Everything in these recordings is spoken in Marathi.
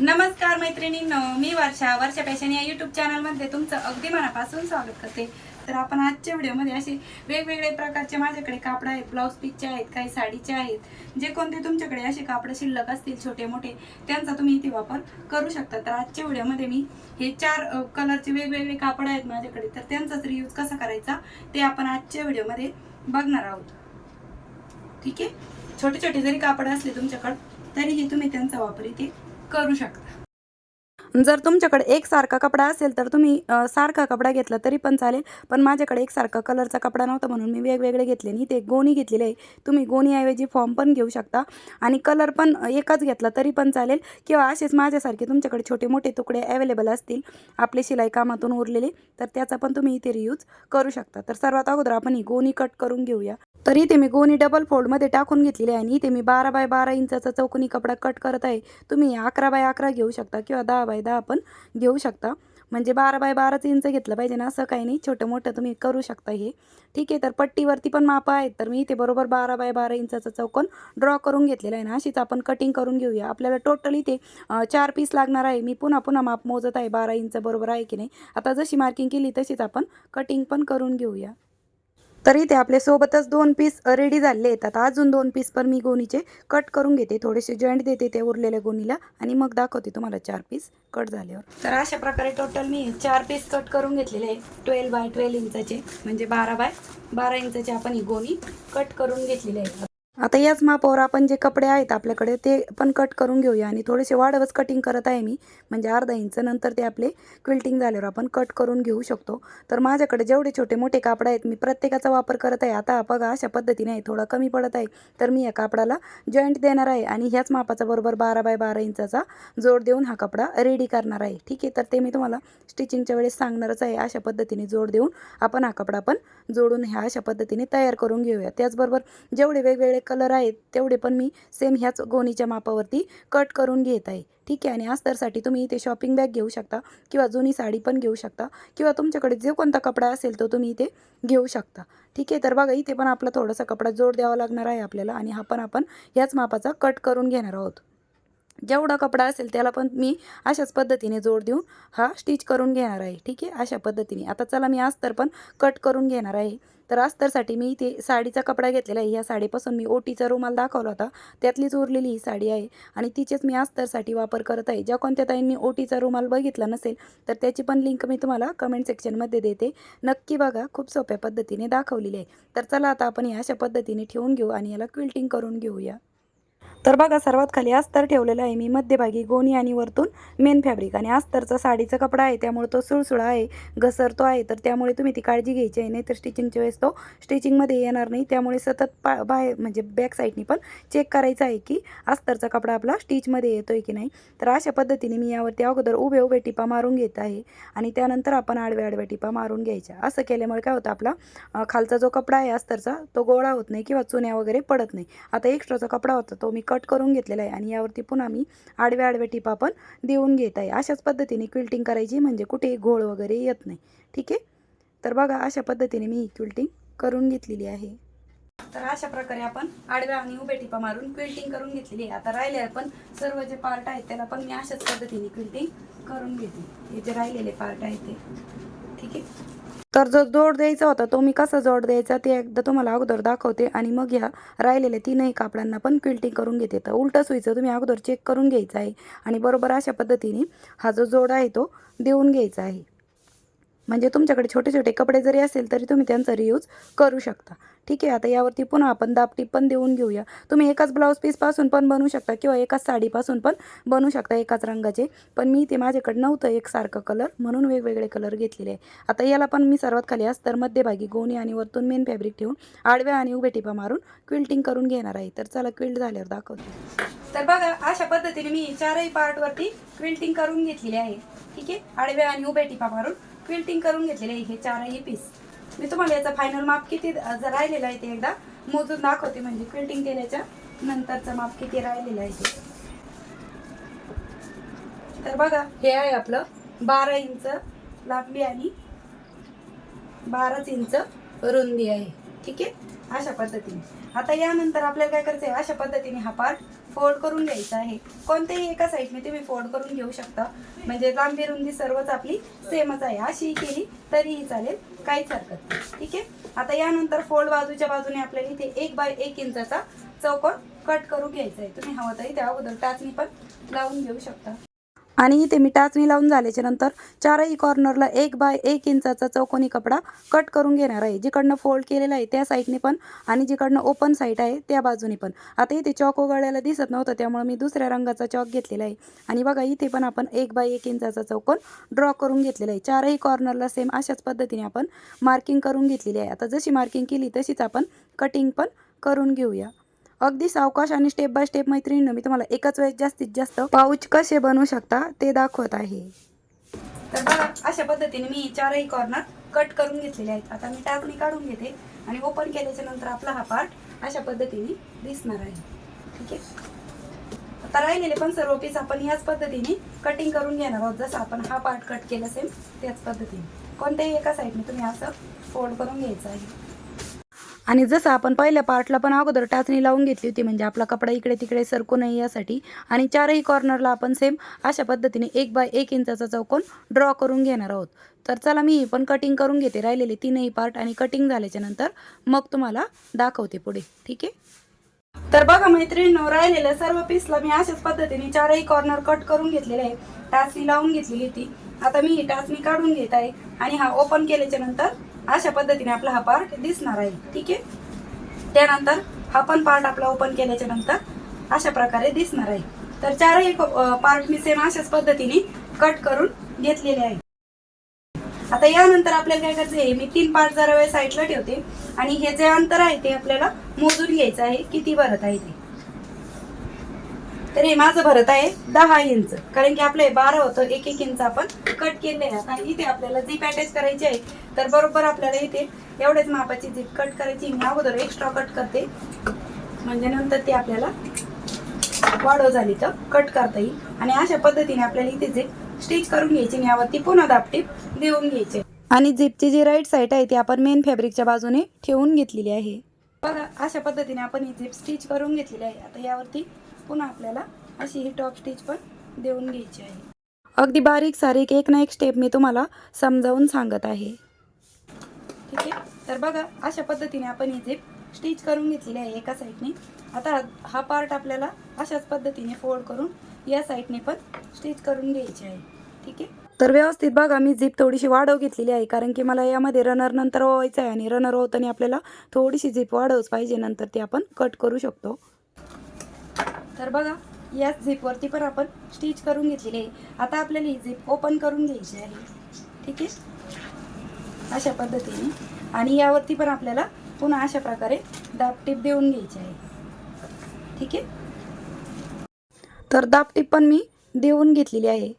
नमस्कार मैत्रिणींनो मी वर्षा. वर्षा पॅशन या युट्यूब चॅनलमध्ये तुमचं अगदी मनापासून स्वागत करते. तर आपण आजच्या व्हिडिओमध्ये असे वेगवेगळे प्रकारचे माझ्याकडे कापड आहेत ब्लाऊज पीसचे आहेत काही साडीचे आहेत. जे कोणते तुमच्याकडे असे कापड शिल्लक असतील छोटे मोठे त्यांचा तुम्ही इथे वापर करू शकता. तर आजच्या व्हिडिओमध्ये मी हे चार कलरचे वेगवेगळे कापड आहेत माझ्याकडे. तर त्यांचाच रियूज कसा करायचा ते आपण आजच्या व्हिडिओमध्ये बघणार आहोत. ठीक आहे? छोटे छोटे जरी कापड असले तुमच्याकडे तरीही तुम्ही त्यांचा वापर इथे करू शकता. जर तुमच्याकडे एकसारखा कपडा असेल तर तुम्ही सारखा कपडा घेतला तरी पण चालेल. पण माझ्याकडे एकसारखा कलरचा कपडा नव्हता म्हणून मी वेगवेगळे घेतले आणि ते गोणी घेतलेले आहे. तुम्ही गोणीऐवजी फॉर्म पण घेऊ शकता आणि कलर पण एकच घेतला तरी पण चालेल. किंवा असेच माझ्यासारखे तुमच्याकडे छोटे मोठे तुकडे अवेलेबल असतील आपले शिलाई कामातून उरलेले तर त्याचा पण तुम्ही इथे रियूज करू शकता. तर सर्वात अगोदर आपण ही गोणी कट करून घेऊया. तर इथे मी गोणी डबल फोल्डमध्ये टाकून घेतलेली आहे आणि इथे मी बारा बाय बारा इंचाचा चौकोनी कपडा कट करत आहे. तुम्ही अकरा बाय अकरा घेऊ शकता किंवा दहा बाय फायदा आपण घेऊ शकता. म्हणजे बारा बाय बाराच इंच घेतलं पाहिजे ना असं काही नाही. छोटं मोठं तुम्ही करू शकता हे. ठीक आहे तर पट्टीवरती पण मापं आहेत. तर मी इथे बरोबर बारा बाय बारा इंचाचा चौकोन ड्रॉ करून घेतलेला आहे ना. अशीच आपण कटिंग करून घेऊया. आपल्याला टोटल इथे चार पीस लागणार आहे. मी पुन्हा पुन्हा माप मोजत आहे. बारा इंच बरोबर आहे की नाही? आता जशी मार्किंग केली तशीच आपण कटिंग पण करून घेऊया. तर इथे आपल्यासोबतच दोन पीस रेडी झाले येतात. अजून दोन पीस पण मी गोणीचे कट करून घेते. थोडेसे जॉईंट देते त्या उरलेल्या गोणीला आणि मग दाखवते तुम्हाला चार पीस कट झाल्यावर. तर अशा प्रकारे टोटल मी चार पीस कट करून घेतलेले आहे ट्वेल्व बाय ट्वेल्व इंचाचे म्हणजे बारा बाय बारा इंचाचे आपण ही गोणी कट करून घेतलेली आहे आता याच मापावर आपण जे कपडे आहेत आपल्याकडे ते पण कट करून घेऊया आणि थोडेसे वाढवच कटिंग करत आहे मी. म्हणजे अर्धा इंच नंतर ते आपले क्विल्टिंग झाल्यावर आपण कट करून घेऊ शकतो. तर माझ्याकडे जेवढे छोटे मोठे कापड आहेत मी प्रत्येकाचा वापर करत आहे. आता बघा अशा पद्धतीने आहे थोडा कमी पडत आहे. तर मी या कापडाला जॉईंट देणार आहे आणि ह्याच मापाचा बरोबर बारा बाय बारा इंचाचा जोड देऊन हा कपडा रेडी करणार आहे. ठीक आहे तर ते मी तुम्हाला स्टिचिंगच्या वेळेस सांगणारच आहे. अशा पद्धतीने जोड देऊन आपण हा कपडा पण जोडून ह्या अशा पद्धतीने तयार करून घेऊया. त्याचबरोबर जेवढे वेगवेगळे कलर आहेत तेवढे पण मी सेम ह्याच गोणीच्या मापावरती कट करून घेत आहे. ठीक आहे? आणि अस्तरसाठी तुम्ही इथे शॉपिंग बॅग घेऊ शकता किंवा जुनी साडी पण घेऊ शकता किंवा तुमच्याकडे जे कोणता कपडा असेल तो तुम्ही इथे घेऊ शकता. ठीक आहे? तर बघा इथे पण आपला थोडासा कपडा जोड द्यावा लागणार आहे आपल्याला आणि हा पण आपण ह्याच मापाचा कट करून घेणार आहोत. जेवढा कपडा असेल त्याला पण मी अशाच पद्धतीने जोड देऊन हा स्टिच करून घेणार आहे. ठीक आहे? अशा पद्धतीने. आता चला मी अस्तर पण कट करून घेणार आहे. तर अस्तरसाठी मी इथे साडीचा कपडा घेतलेला आहे. ह्या साडीपासून मी ओटीचा रुमाल दाखवला होता. त्यातलीच उरलेली ही साडी आहे आणि तिचेच मी अस्तरसाठी वापर करत आहे. ज्या कोणत्या ताईंनी ओटीचा रुमाल बघितला नसेल तर त्याची पण लिंक मी तुम्हाला कमेंट सेक्शनमध्ये देते. नक्की बघा खूप सोप्या पद्धतीने दाखवलेली आहे. तर चला आता आपण हे अशा पद्धतीने ठेवून घेऊ आणि याला क्विल्टिंग करून घेऊया. तर बघा सर्वात खाली अस्तर ठेवलेला आहे. मी मध्यभागी गोणी आणि वरतून मेन फॅब्रिक आणि अस्तरचा साडीचा कपडा आहे त्यामुळे तो सुळसुळा आहे घसरतो आहे. तर त्यामुळे तुम्ही ती काळजी घ्यायची आहे नाही तर स्टिचिंगच्या वेळेस तो स्टिचिंगमध्ये येणार नाही. त्यामुळे सतत पा बाहेर म्हणजे बॅक साईडनी पण चेक करायचं आहे की अस्तरचा कपडा आपला स्टिचमध्ये येतो आहे की नाही. तर अशा पद्धतीने मी यावरती अगोदर उभे उभे टिपा मारून घेत आहे आणि त्यानंतर आपण आडव्या आडव्या टिपा मारून घ्यायच्या. असं केल्यामुळे काय होतं आपला खालचा जो कपडा आहे अस्तरचा तो गोळा होत नाही किंवा चुन्या वगैरे पडत नाही. आता एक्स्ट्राचा कपडा होता तो मी कट करून घेतलेला आहे आणि यावरती पुन्हा मी आडव्या आडव्या टिपा पण देऊन घेत आहे. अशाच पद्धतीने क्विल्टिंग करायची म्हणजे कुठेही घोळ वगैरे येत नाही. ठीक आहे? तर बघा अशा पद्धतीने मी ही क्विल्टिंग करून घेतलेली आहे. तर अशा प्रकारे आपण आडव्या आणि उभ्या टिपा मारून क्विल्टिंग करून घेतलेली आहे. आता राहिले आपण सर्व जे पार्ट आहेत त्याला पण मी अशाच पद्धतीने क्विल्टिंग करून घेते. हे जे राहिलेले पार्ट आहेत ते. ठीक आहे? तर जो जोड द्यायचा होता तो मी कसा जोड द्यायचा ते एकदा तुम्हाला अगोदर दाखवते आणि मग ह्या राहिलेल्या तीनही कापडांना पण क्विल्टिंग करून घेते. तर उलटं सुईचं तुम्ही अगोदर चेक करून घ्यायचं आहे आणि बरोबर अशा पद्धतीने हा जो जोड आहे तो देऊन घ्यायचा आहे. म्हणजे तुमच्याकडे छोटे छोटे कपडे जरी असेल तरी तुम्ही त्यांचा रियूज करू शकता. ठीक आहे आता यावरती पुन्हा आपण दापटी पण देऊन घेऊया. तुम्ही एकाच ब्लाऊज पीसपासून पण बनवू शकता किंवा एकाच साडीपासून पण बनवू शकता एकाच रंगाचे. पण मी ते माझ्याकडे नव्हतं एकसारखं कलर म्हणून वेगवेगळे कलर घेतलेले आहे आता याला पण मी सर्वात खाली अस्तर मध्यभागी गोणी आणि वरतून मेन फॅब्रिक ठेवून आडव्या आणि उभे टिपा मारून क्विल्टिंग करून घेणार आहे. तर चला क्विल्ट झाल्यावर दाखवते. तर बघा अशा पद्धतीने मी चारही पार्टवरती क्विल्टिंग करून घेतलेली आहे. ठीक आहे आडव्या आणि उभ्या टिपा मारून क्विल्टिंग करून घेतलेले आहे हे चारही पीस मी तुम्हाला याचा फायनल माप किती राहिलेला आहे ते एकदा मोजून दाखवते म्हणजे क्विल्टिंग केल्याच्या नंतरचं माप किती राहिलेलं आहे ते. तर बघा हे आहे आपलं बारा इंच लांबी आणि बाराच इंच रुंदी आहे. ठीक आहे? अशा पद्धतीने. आता यानंतर आपल्याला काय करायचं आहे अशा पद्धतीने हा पार्ट फोल्ड करून घ्यायचं आहे. कोणत्याही एका साईडने तुम्ही फोल्ड करून घेऊ शकता. म्हणजे लांबी रुंदी सर्वच आपली सेमच आहे. अशी केली तरीही चालेल. काहीच हरकत नाही. ठीक आहे? आता यानंतर फोल्ड बाजूच्या बाजूने आपल्याला इथे एक बाय एक इंचाचा चौकोन कट करून घ्यायचा आहे. तुम्ही हवं तरी त्या अगोदर टाचणी पण लावून घेऊ शकता. आणि इथे मी टाचणी लावून झाल्याच्यानंतर चारही कॉर्नरला एक बाय एक इंचाचा चौकोनी कपडा कट करून घेणार आहे. जिकडनं फोल्ड केलेला आहे त्या साईडने पण आणि जिकडनं ओपन साईड आहे त्या बाजूने पण. आता इथे चॉक उघडायला दिसत नव्हतं त्यामुळे मी दुसऱ्या रंगाचा चॉक घेतलेला आहे. आणि बघा इथे पण आपण एक बाय एक इंचाचा चौकोन ड्रॉ करून घेतलेला आहे. चारही कॉर्नरला सेम अशाच पद्धतीने आपण मार्किंग करून घेतलेली आहे. आता जशी मार्किंग केली तशीच आपण कटिंग पण करून घेऊया. अगदी सावकाश आणि स्टेप बाय स्टेप मैत्रिणीनं मी तुम्हाला एकाच वेळेस जास्तीत जास्त पाऊच कसे बनवू शकता ते दाखवत आहे. तर बघा अशा पद्धतीने मी चारही कॉर्नर कट करून घेतलेले आहेत. आता मी टाकणी काढून घेते आणि ओपन केल्याच्यानंतर आपला हा पार्ट अशा पद्धतीने दिसणार आहे. ठीक आहे? आता राहिलेले पण सर्व पीस आपण याच पद्धतीने कटिंग करून घेणार आहोत. जसं आपण हा पार्ट कट केला सेम त्याच पद्धतीने. कोणत्याही एका साईडने तुम्ही असं फोल्ड करून घ्यायचं आहे. आणि जसं आपण पहिल्या पार्टला पण अगोदर टाचणी लावून घेतली होती म्हणजे आपला कपडा इकडे तिकडे सरकू नये यासाठी. आणि चारही कॉर्नरला आपण सेम अशा पद्धतीने एक बाय एक इंचाचा चौकोन ड्रॉ करून घेणार आहोत. तर चला मी पण कटिंग करून घेते राहिलेले तीनही पार्ट आणि कटिंग झाल्याच्यानंतर मग तुम्हाला दाखवते पुढे. ठीक आहे? तर बघा मैत्रिणींनो राहिलेल्या सर्व पीसला मी अशाच पद्धतीने चारही कॉर्नर कट करून घेतलेले आहे टाचणी लावून घेतलेली होती. आता मी ही टाचणी काढून घेत आहे आणि हा ओपन केल्याच्यानंतर अशा पद्धतीने आपला हा पार्ट दिसणार आहे. ठीक आहे? त्यानंतर हा पण पार्ट आपला ओपन केल्याच्यानंतर अशा प्रकारे दिसणार आहे. तर चारही पार्ट मी सेम अशाच पद्धतीने कट करून घेतलेले आहे. आता यानंतर आपल्याला काय करायचं आहे? मी तीन पार्ट जरा वेळ साईडला ठेवते. आणि हे जे अंतर आहे ते आपल्याला मोजून घ्यायचं आहे किती भरत आहे ते. तर हे माझं भरत आहे दहा इंच कारण की आपलं हे बारा होतं एक एक इंच आपण कट केले आहे आणि इथे आपल्याला जीप अटॅच करायची आहे. तर बरोबर आपल्याला इथे एवढ्याच मापाची जीप कट करायची. मी अगोदर एक्स्ट्रा कट करते. म्हणजे नंतर ती आपल्याला वाढव झाली तर कट करता येईल. आणि अशा पद्धतीने आपल्याला इथे जीप स्टिच करून घ्यायची आणि यावरती पुन्हा दापटीप देऊन घ्यायचे. आणि जीपची जी राईट साईड आहे ती आपण मेन फॅब्रिकच्या बाजूने ठेवून घेतलेली आहे. बघा अशा पद्धतीने आपण ही जीप स्टिच करून घेतलेली आहे. आता यावरती पुन्हा आपल्याला अशी ही टॉप स्टिच पण देऊन घ्यायची आहे. अगदी बारीक सारीक एक ना एक स्टेप मी तुम्हाला समजावून सांगत आहे. ठीक आहे? तर बघा अशा पद्धतीने आपण ही जीप स्टिच करून घेतलेली आहे एका साईडने आता हा पार्ट आपल्याला अशाच पद्धतीने फोल्ड करून या साईडने पण स्टिच करून घ्यायची आहे. ठीक आहे? तर व्यवस्थित बघा मी जीप थोडीशी वाढव घेतलेली आहे कारण की मला यामध्ये रनर नंतर ओवायचं आहे आणि रनर ओवताना आपल्याला थोडीशी जीप वाढवच पाहिजे नंतर ती आपण कट करू शकतो. तर बघा याच झिपवरती पण आपण स्टिच करून घेतलेली आहे. आता आपल्याला ही झिप ओपन करून घ्यायची आहे. ठीक आहे? अशा पद्धतीने. आणि यावरती पण आपल्याला पुन्हा अशा प्रकारे दाबटीप देऊन घ्यायची आहे. ठीक आहे? तर दाबटीप पण मी देऊन घेतलेली आहे.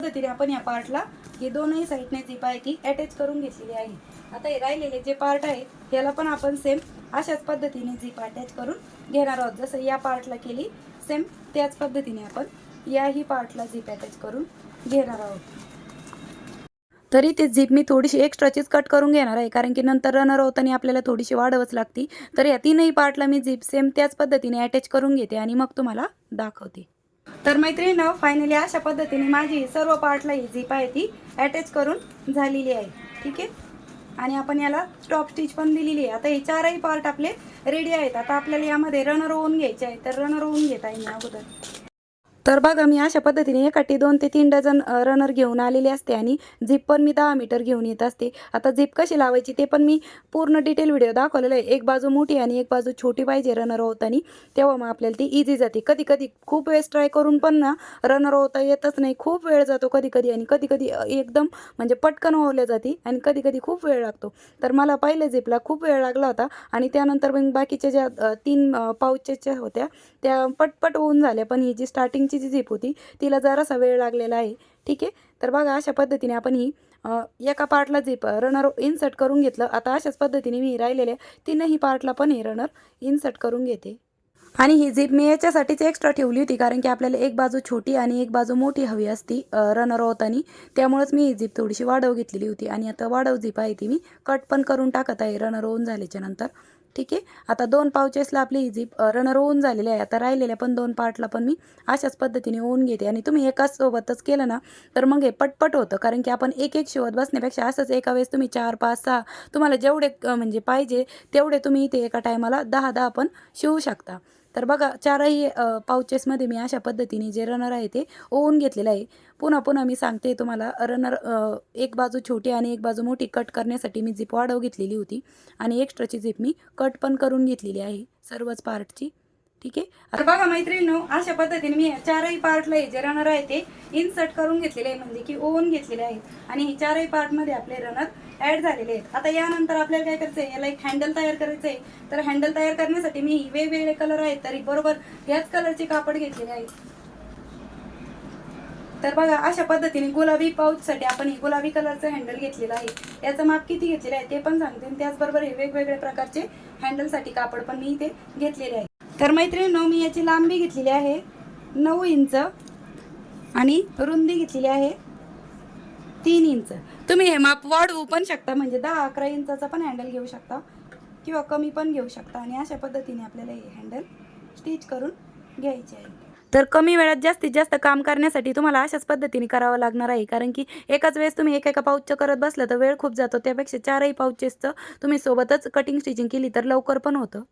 पद्धतीने आपण या पार्टला हे दोनही साईडने झिप आहे ती अटॅच करून घेतलेली आहे. आता हे राहिलेले जे पार्ट आहे याला पण आपण सेम अशाच पद्धतीने झिप अटॅच करून घेणार आहोत. जसं या पार्टला केली सेम त्याच पद्धतीने आपण याही पार्टला झिप अटॅच करून घेणार आहोत. तरी ते झिप मी थोडीशी एक्स्ट्राचीच कट करून घेणार आहे कारण की नंतर रनर होताना आपल्याला थोडीशी वाढवच लागती. तर या तीनही पार्टला मी झिप सेम त्याच पद्धतीने अटॅच करून घेते आणि मग तुम्हाला दाखवते. तर मैत्रिणीनं फायनली अशा पद्धतीने माझी सर्व पार्टला ही झिप आहे ती अटॅच करून झालेली आहे. ठीक आहे? आणि आपण याला टॉप स्टिच पण दिलेली आहे. आता हे चारही पार्ट आपले रेडी आहेत. आता आपल्याला यामध्ये रनर होऊन घ्यायचे आहे तर रनर होऊन घेता येईल अगोदर. तर बघा मी अशा पद्धतीने एकाठी दोन ते तीन डझन रनर घेऊन आलेले असते आणि झिप पण मी दहा मीटर घेऊन येत असते. आता झिप कशी लावायची ते पण मी पूर्ण डिटेल व्हिडिओ दाखवलेला आहे. एक बाजू मोठी आणि एक बाजू छोटी पाहिजे रनर होतानी तेव्हा मग आपल्याला ती इझी जाते. कधी कधी खूप वेळेस ट्राय करून पण ना रनर होता येतच नाही. खूप वेळ जातो कधी कधी आणि कधी कधी एकदम म्हणजे पटकन होवल्या जाते आणि कधी कधी खूप वेळ लागतो. तर मला पहिल्या झिपला खूप वेळ लागला होता आणि त्यानंतर मग बाकीच्या ज्या तीन पाऊचच्या होत्या त्या पटपट होऊन झाल्या. पण ही जी स्टार्टिंग स्टार्टिंगची जी झिप होती तिला जरासा वेळ लागलेला आहे. ठीक आहे? तर बघा अशा पद्धतीने आपण ही एका पार्टला झिप रनर इन्सर्ट करून घेतलं. आता अशाच पद्धतीने मी राहिलेल्या तीनही पार्टला पण हे रनर इन्सर्ट करून घेते. आणि ही झिप मी याच्यासाठीच एक्स्ट्रा ठेवली होती कारण की आपल्याला एक बाजू छोटी आणि एक बाजू मोठी हवी असती रनर होतानी. त्यामुळेच मी ही झिप थोडीशी वाढव घेतलेली होती. आणि आता वाढव झिप आहे ती मी कट पण करून टाकत आहे रनर होऊन झाल्याच्यानंतर. ठीक आहे? आता दोन पाउचेसला आपली ही झीप रनर होऊन झालेली आहे आता राहिलेल्या पण दोन पार्टला पण मी अशाच पद्धतीने होऊन घेते. आणि तुम्ही एकाच सोबतच केलं ना तर मग हे पटपट होतं. कारण की आपण एक एक शिवत बसण्यापेक्षा असंच एका वेळेस तुम्ही चार पाच सहा तुम्हाला जेवढे म्हणजे पाहिजे तेवढे तुम्ही इथे एका टायमाला दहा दहा पण शिवू शकता. तर बघा चारही पाउचेसमध्ये मी अशा पद्धतीने जे रनर आहे ते ओवून घेतलेलं आहे. पुन्हा पुन्हा मी सांगते तुम्हाला रनर एक बाजू छोटी आणि एक बाजू मोठी कट करण्यासाठी मी झिप वाढव घेतलेली होती आणि एक्स्ट्राची झिप मी कट पण करून घेतलेली आहे सर्वच पार्टची ठीक आहे? आता बघा मैत्रिणींनो अशा पद्धतीने मी चारही पार्टला हे जे रनर आहे ते इन्सर्ट करून घेतलेले आहे म्हणजे की ओवून घेतलेले आहेत. आणि हे चारही पार्टमध्ये आपले रनर ॲड झालेले आहेत. आता यानंतर आपल्याला काय करायचं आहे याला एक हँडल तयार करायचं आहे तर हँडल तयार करण्यासाठी मी वेगवेगळे कलर आहेत तरी बरोबर ह्याच कलरचे कापड घेतलेले आहेत. तर बघा अशा पद्धतीने गुलाबी पाऊचसाठी आपण हे गुलाबी कलरचं हँडल घेतलेलं आहे. याचं माप किती घेतलेलं आहे ते पण सांगते. आणि त्याचबरोबर हे वेगवेगळ्या प्रकारचे हँडलसाठी कापड पण मी इथे घेतलेले आहे. तर मैत्रिणीनो मी याची लांबी घेतलेली आहे नऊ इंच आणि रुंदी घेतलेली आहे तीन इंच. तुम्ही हे माप वाढवू पण शकता म्हणजे दहा अकरा इंचाचा पण हँडल घेऊ शकता किंवा कमी पण घेऊ शकता आणि अशा पद्धतीने आपल्याला हे हँडल स्टिच करून घ्यायचे आहे. तर कमी वेळात जास्तीत जास्त काम करण्यासाठी तुम्हाला अशाच पद्धतीने करावं लागणार आहे कारण की एकाच वेळेस तुम्ही एका एका पाऊचचं करत बसलं तर वेळ खूप जातो. त्यापेक्षा चारही पाऊचेसचं तुम्ही सोबतच कटिंग स्टिचिंग केली तर लवकर पण होतं.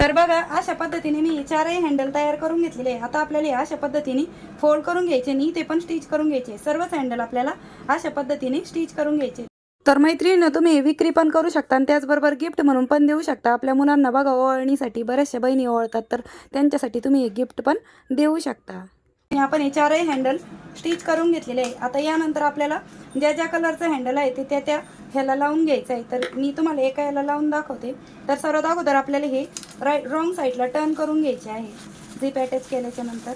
तर बघा अशा पद्धतीने मी चारही हँडल तयार करून घेतलेले आहे आता आपल्याला हे अशा पद्धतीने फोल्ड करून घ्यायचे आणि ते पण स्टिच करून घ्यायचे सर्वच हँडल आपल्याला अशा पद्धतीने स्टिच करून घ्यायचे तर मैत्रिणीनं तुम्ही विक्री पण करू शकता आणि त्याचबरोबर गिफ्ट म्हणून पण देऊ शकता. आपल्या मुलांना बघा ओळणीसाठी बऱ्याचशा बहिणी ओळतात तर त्यांच्यासाठी तुम्ही हे गिफ्ट पण देऊ शकता. आपण हे चारही हँडल स्टिच करून घेतलेले आहे आता यानंतर आपल्याला ज्या ज्या कलरचं हँडल आहे ते त्या त्या ह्याला लावून घ्यायचं आहे तर मी तुम्हाला एका ह्याला लावून दाखवते. तर सर्वात अगोदर आपल्याला हे राईट रॉंग साईडला टर्न करून घ्यायचे आहे. झिप अटॅच केल्याच्यानंतर.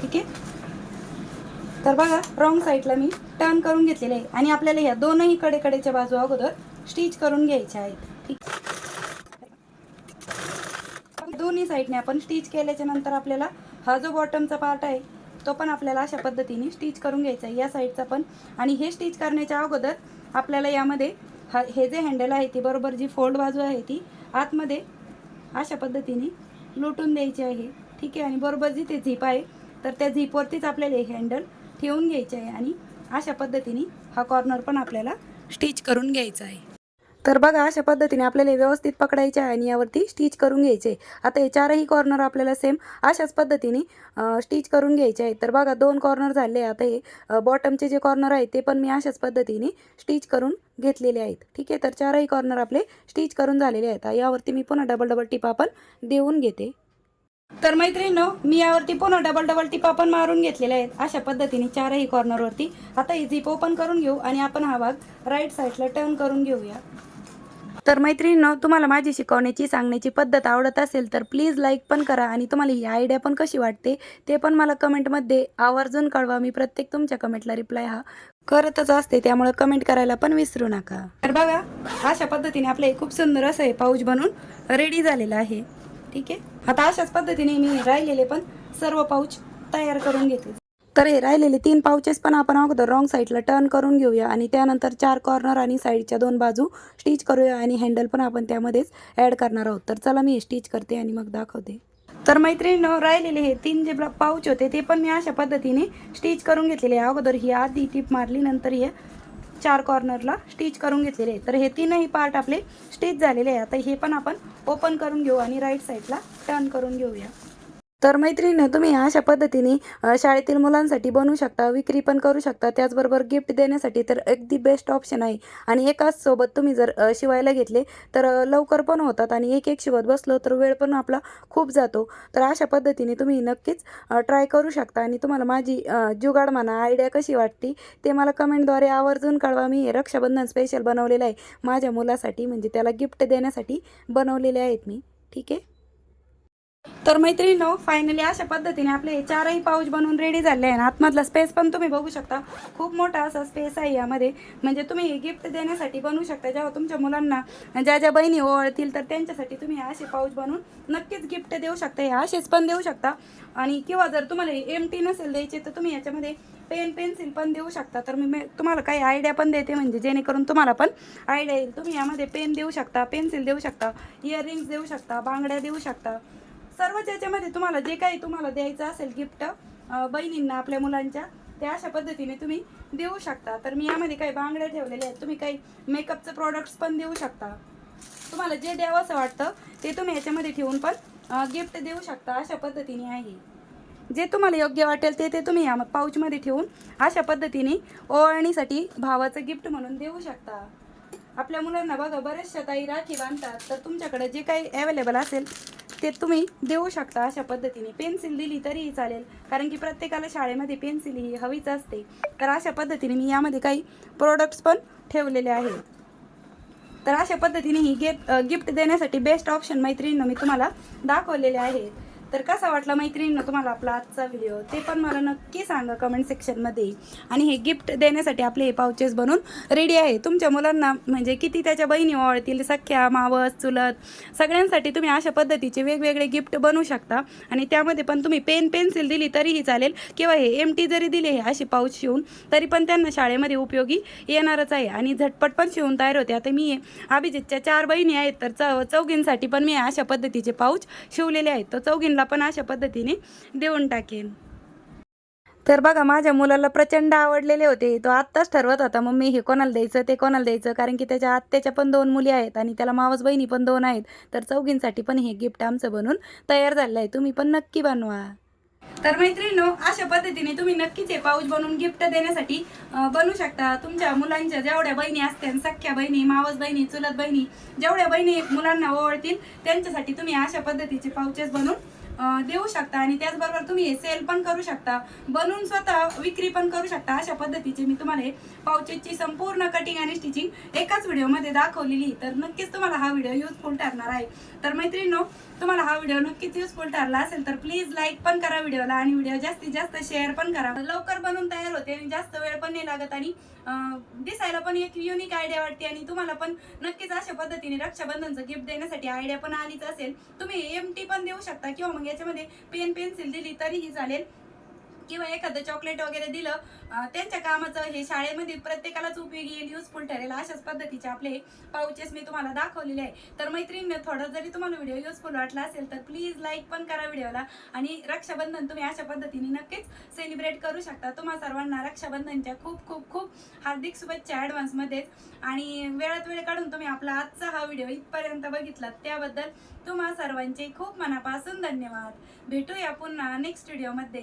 ठीक आहे? तर बघा रॉंग साईडला मी टर्न करून घेतलेले आहे. आणि आपल्याला ह्या दोनही कडेकडेच्या बाजू अगोदर स्टिच करून घ्यायच्या आहेत. ठीक दोन्ही साईडने आपण स्टिच केल्याच्यानंतर आपल्याला हा जो बॉटमचा पार्ट आहे तो पण आपल्याला अशा पद्धतीने स्टिच करून घ्यायचा आहे. या साईडचा पण. आणि हे स्टिच करण्याच्या अगोदर आपल्याला यामध्ये हा हे जे हँडल आहे ती बरोबर जी फोल्ड बाजू आहे ती आतमध्ये अशा पद्धतीने लुटून द्यायची आहे. ठीक आहे? आणि बरोबर जी ते झीप आहे तर त्या झीपवरतीच आपल्याला हे हँडल ठेवून घ्यायचे आहे आणि अशा पद्धतीने हा कॉर्नर पण आपल्याला स्टिच करून घ्यायचा आहे. तर बघा अशा पद्धतीने आपल्याला व्यवस्थित पकडायचे आहे आणि यावरती स्टिच करून घ्यायचे. आता हे चारही कॉर्नर आपल्याला सेम अशाच पद्धतीने स्टिच करून घ्यायचे आहेत. तर बघा दोन कॉर्नर झाले. आता हे बॉटमचे जे कॉर्नर आहेत ते पण मी अशाच पद्धतीने स्टिच करून घेतलेले आहेत. ठीक आहे? तर चारही कॉर्नर आपले स्टिच करून झालेले आहेत. यावरती मी पुन्हा डबल डबल टिपा पण देऊन घेते. तर मैत्रिणीनो मी यावरती पुन्हा डबल डबल टिपा पण मारून घेतलेल्या आहेत. अशा पद्धतीने चारही कॉर्नरवरती आता ही झिप ओपन करून घेऊ आणि आपण हा भाग राईट साईडला टर्न करून घेऊया. तर मैत्रिणीनं तुम्हाला माझी शिकवण्याची सांगण्याची पद्धत आवडत असेल तर प्लीज लाईक पण करा आणि तुम्हाला ही आयडिया पण कशी वाटते ते पण मला कमेंटमध्ये आवर्जून कळवा. मी प्रत्येक तुमच्या कमेंटला रिप्लाय हा करतच असते त्यामुळे कमेंट करायला पण विसरू नका. तर बघा अशा पद्धतीने आपलं खूप सुंदर असं हे पाऊच बनून रेडी झालेलं आहे. ठीक आहे? आता अशाच पद्धतीने मी राहिलेले पण सर्व पाऊच तयार करून घेते. तर हे राहिलेले तीन पाउचेस पण आपण अगोदर रॉंग साईडला टर्न करून घेऊया. आणि त्यानंतर चार कॉर्नर आणि साईडच्या दोन बाजू स्टिच करूया आणि हँडल पण आपण त्यामध्येच ॲड करणार आहोत. तर चला मी स्टिच करते आणि मग दाखवते. तर मैत्रिणीनं राहिलेले हे तीन जे पाऊच होते ते पण मी अशा पद्धतीने स्टिच करून घेतलेले आहे. अगोदर ही आधी टीप मारली नंतर हे चार कॉर्नरला स्टिच करून घेतलेले आहे. तर हे तीनही पार्ट आपले स्टिच झालेले आहे. आता हे पण आपण ओपन करून घेऊ आणि राईट साईडला टर्न करून घेऊया. तर मैत्रिणी तुम्ही अशा पद्धतीने शाळेतील मुलांसाठी बनवू शकता विक्री पण करू शकता त्याचबरोबर गिफ्ट देण्यासाठी तर अगदी बेस्ट ऑप्शन आहे. आणि एकाच सोबत तुम्ही जर शिवायला घेतले तर लवकर पण होतात आणि एक एक शिवत बसलो तर वेळ पण आपला खूप जातो. तर अशा पद्धतीने तुम्ही नक्कीच ट्राय करू शकता आणि तुम्हाला माझी जुगाड म्हणा आयडिया कशी वाटते ते मला कमेंटद्वारे आवर्जून कळवा. मी हे रक्षाबंधन स्पेशल बनवलेलं आहे. माझ्या मुलासाठी म्हणजे त्याला गिफ्ट देण्यासाठी बनवलेले आहेत मी. ठीक आहे? तर मैत्रिणीनो फायनली अशा पद्धतीने आपले चारही पाऊच बनवून रेडी झाले आहे. आतमधला स्पेस पण तुम्ही बघू शकता. खूप मोठा असा स्पेस आहे यामध्ये. म्हणजे तुम्ही हे गिफ्ट देण्यासाठी बनवू शकता. जेव्हा तुमच्या मुलांना ज्या ज्या बहिणी ओळतील तर त्यांच्यासाठी तुम्ही असे पाऊच बनवून नक्कीच गिफ्ट देऊ शकता. हे असेच पण देऊ शकता. आणि किंवा जर तुम्हाला एम टी नसेल द्यायचे तर तुम्ही याच्यामध्ये पेन पेन्सिल पण देऊ शकता. तर मी मे- तुम्हाला काही आयडिया पण देते. म्हणजे जेणेकरून तुम्हाला पण आयडिया येईल. तुम्ही यामध्ये पेन देऊ शकता पेन्सिल देऊ शकता इयरिंग्स देऊ शकता बांगड्या देऊ शकता. सर्वच याच्यामध्ये तुम्हाला जे काही तुम्हाला द्यायचं असेल गिफ्ट बहिणींना आपल्या मुलांच्या ते अशा पद्धतीने तुम्ही देऊ शकता. तर मी यामध्ये काही बांगड्या ठेवलेल्या आहेत. तुम्ही काही मेकअपचं प्रोडक्ट्स पण देऊ शकता. तुम्हाला जे द्यावं असं वाटतं ते तुम्ही याच्यामध्ये ठेवून पण गिफ्ट देऊ शकता. अशा पद्धतीने आहे. जे तुम्हाला योग्य वाटेल ते ते तुम्ही या पाऊचमध्ये ठेवून अशा पद्धतीने ओवाळणीसाठी भावाचं गिफ्ट म्हणून देऊ शकता. आपल्या मुलांना बघा बऱ्याचशा ताई राखी बांधतात. तर तुमच्याकडे जे काही अवेलेबल असेल ते तुम्ही देऊ शकता अशा पद्धतीने. पेन्सिल दिली तरीही चालेल कारण की प्रत्येकाला शाळेमध्ये पेन्सिल ही हवीच असते. तर अशा पद्धतीने मी यामध्ये काही प्रोडक्ट्स पण ठेवलेले आहेत. तर अशा पद्धतीने ही गिफ्ट गिफ्ट देण्यासाठी बेस्ट ऑप्शन मैत्रिणीनं मी तुम्हाला दाखवलेले आहे तर कसा वाटला मैत्रिणींना तुम्हाला आपला आजचा व्हिडिओ ते पण मला नक्की सांगा कमेंट सेक्शनमध्ये आणि हे गिफ्ट देण्यासाठी आपले हे पाउचेस बनवून रेडी आहे. तुमच्या मुलांना म्हणजे किती त्याच्या बहिणी ओळतील सख्या मावस चुलत सगळ्यांसाठी तुम्ही अशा पद्धतीचे वेगवेगळे गिफ्ट बनवू शकता. आणि त्यामध्ये पण तुम्ही पेन पेन्सिल दिली तरीही चालेल. किंवा हे एम टी जरी दिले हे असे पाऊच शिवून तरी पण त्यांना शाळेमध्ये उपयोगी येणारच आहे. आणि झटपट पण शिवून तयार होते. आता मी अभिजितच्या चार बहिणी आहेत तर चौ चौघींसाठी पण मी अशा पद्धतीचे पाऊच शिवलेले आहेत. तर चौघींना पण अशा पद्धतीने देऊन टाकेन. तर बघा माझ्या मुलाला प्रचंड आवडलेले होते. तो आत्ताच ठरवत होता मम्मी हे कोणाला द्यायचं? ते कोणाला द्यायचं? कारण की त्याच्या आत्याच्या पण दोन मुली आहेत आणि त्याला मावस बहिणी पण दोन आहेत. तर चौघींसाठी पण हे गिफ्ट आमचं बनून तयार झालं आहे तुम्ही पण नक्की बनवा. तर मैत्रिणीनो अशा पद्धतीने तुम्ही नक्कीच हे पाऊच बनवून गिफ्ट देण्यासाठी बनवू शकता. तुमच्या मुलांच्या जेवढ्या बहिणी असतील सख्या बहिणी मावस बहिणी चुलत बहिणी जेवढ्या बहिणी मुलांना ओळतील त्यांच्यासाठी तुम्ही अशा पद्धतीचे पाऊचेस बनवून देऊ शकता आणि त्याचबरोबर तुम्ही हे सेल पण करू शकता. बनवून स्वतः विक्री पण करू शकता अशा पद्धतीचे मी तुम्हाला हे पाउचेसची संपूर्ण कटिंग आणि स्टिचिंग एकाच व्हिडिओमध्ये दाखवलेली तर नक्कीच तुम्हाला हा व्हिडिओ युजफुल ठरणार आहे. तर मैत्रिणींनो तुम्हाला हा व्हिडिओ नक्कीच युजफुल ठरला असेल तर प्लीज लाईक पण करा व्हिडिओला आणि व्हिडिओ जास्तीत जास्त शेअर पण करा. लवकर बनवून तयार होते आणि जास्त वेळ पण नाही लागत आणि दिसायला पण एक युनिक आयडिया वाटते आणि तुम्हाला पण नक्कीच अशा पद्धतीने रक्षाबंधनचं गिफ्ट देण्यासाठी आयडिया पण आलीच असेल. तुम्ही एम टी पण देऊ शकता किंवा मग याच्यामध्ये पेन पेन्सिल दिली तरीही चालेल. किंवा एखादं चॉकलेट वगैरे दिलं त्यांच्या कामाचं हे शाळेमध्ये प्रत्येकालाच उपयोगी येईल युजफुल ठरेल अशाच पद्धतीचे आपले पाऊचेस मी तुम्हाला दाखवलेले आहे तर मैत्रिणी थोडं जरी तुम्हाला व्हिडिओ युजफुल वाटला असेल तर प्लीज लाईक पण करा व्हिडिओला आणि रक्षाबंधन तुम्ही अशा पद्धतीने नक्कीच सेलिब्रेट करू शकता. तुम्हा सर्वांना रक्षाबंधनच्या खूप खूप खूप हार्दिक शुभेच्छा ॲडव्हान्समध्येच आणि वेळात वेळ काढून तुम्ही आपला आजचा हा व्हिडिओ इथपर्यंत बघितलात. त्याबद्दल तुम्हा सर्वांचे खूप मनापासून धन्यवाद. भेटूया पुन्हा नेक्स्ट व्हिडिओमध्ये